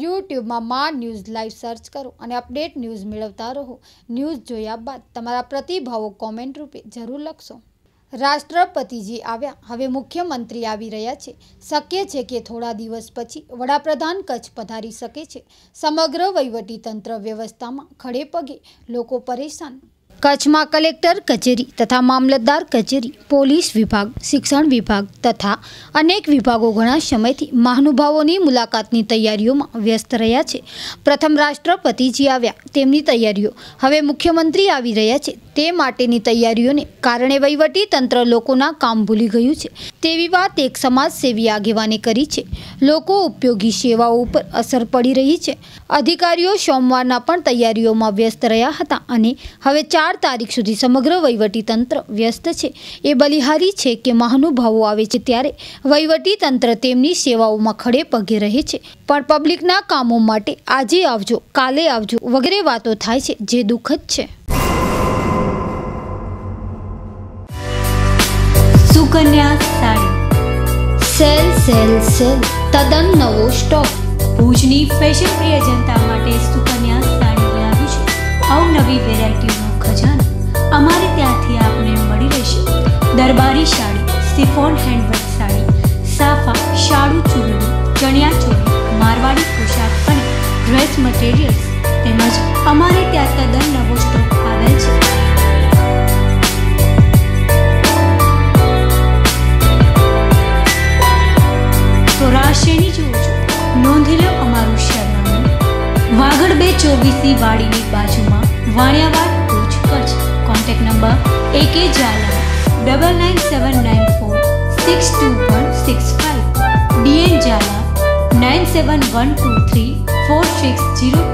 યુટ્યુબમાં મા news live search કરો અને અપડેટ ન્યૂઝ મેળવતા રહો. ન્યૂઝ જોયા બાદ તમારા પ્રતિભાવો કોમેન્ટ રૂપે જરૂર લખશો. રાષ્ટ્રપતિજી આવ્યા. હવે મુખ્યમંત્રી આવી રહ્યા છે. શક્ય છે કે થોડા દિવસ પછી વડાપ્રધાન કચ્છ પધારી શકે છે. સમગ્ર વહીવટીતંત્ર વ્યવસ્થામાં ખડે પગે. લોકો પરેશાન. કચ્છમાં કલેક્ટર કચેરી તથા મામલતદાર કચેરી, પોલીસ વિભાગ, શિક્ષણ વિભાગ તથા અનેક વિભાગો ઘણા સમયથી મહાનુભાવોની મુલાકાતની તૈયારીઓમાં વ્યસ્ત રહ્યા છે. પ્રથમ રાષ્ટ્રપતિજી આવ્યા તેમની તૈયારીઓ હવે મુખ્યમંત્રી આવી રહ્યા છે. તે માટેની તૈયારીઓને કારણે વહીવટી તંત્ર લોકોના કામ ભૂલી ગયું છે. તેવી વાત એક સમાજસેવી આગેવાને કરી છે. લોકો ઉપયોગી સેવાઓ ઉપર અસર પડી રહી છે. અધિકારીઓ સોમવારના પણ તૈયારીઓમાં વ્યસ્ત રહ્યા હતા અને હવે ચાર તારીખ સુધી સમગ્ર વહીવટી તંત્ર વ્યસ્ત છે. એ બલિહારી છે કે મહાનુભાવો આવે છે ત્યારે વહીવટી તંત્ર તેમની સેવાઓમાં ખડે પગે રહે છે. પણ પબ્લિકના કામો માટે આજે આવજો કાલે આવજો વગેરે વાતો થાય છે જે દુઃખદ છે. Sukanya sari. Sale sale sale તદ્દન નવો સ્ટોક. ભુજની ફેશન પ્રિય જનતા માટે સુકન્યા સાડી લાવી છે. અવનવી વેરાયટીઓનો ખજાનો અમારે ત્યાંથી આપને મળી રહેશે. દરબારી સાડી, સિફોન હેન્ડવર્ક સાડી, સાફા, શાડુ ચૂરડી ચણિયા ચોળી, મારવાડી પોશાક અને ડ્રેસ મટીરિયલ્સ તેમજ અમારે ત્યાં તદ્દન નવો સ્ટોક આવેલ છે. તો રાશેની લો અમારું સરનામું વાગડ બે ચોવીસી વાડીની બાજુમાં Vaniyavad contact number AK Zala double nine seven nine four six two one six five DN Zala nine seven one two three four six zero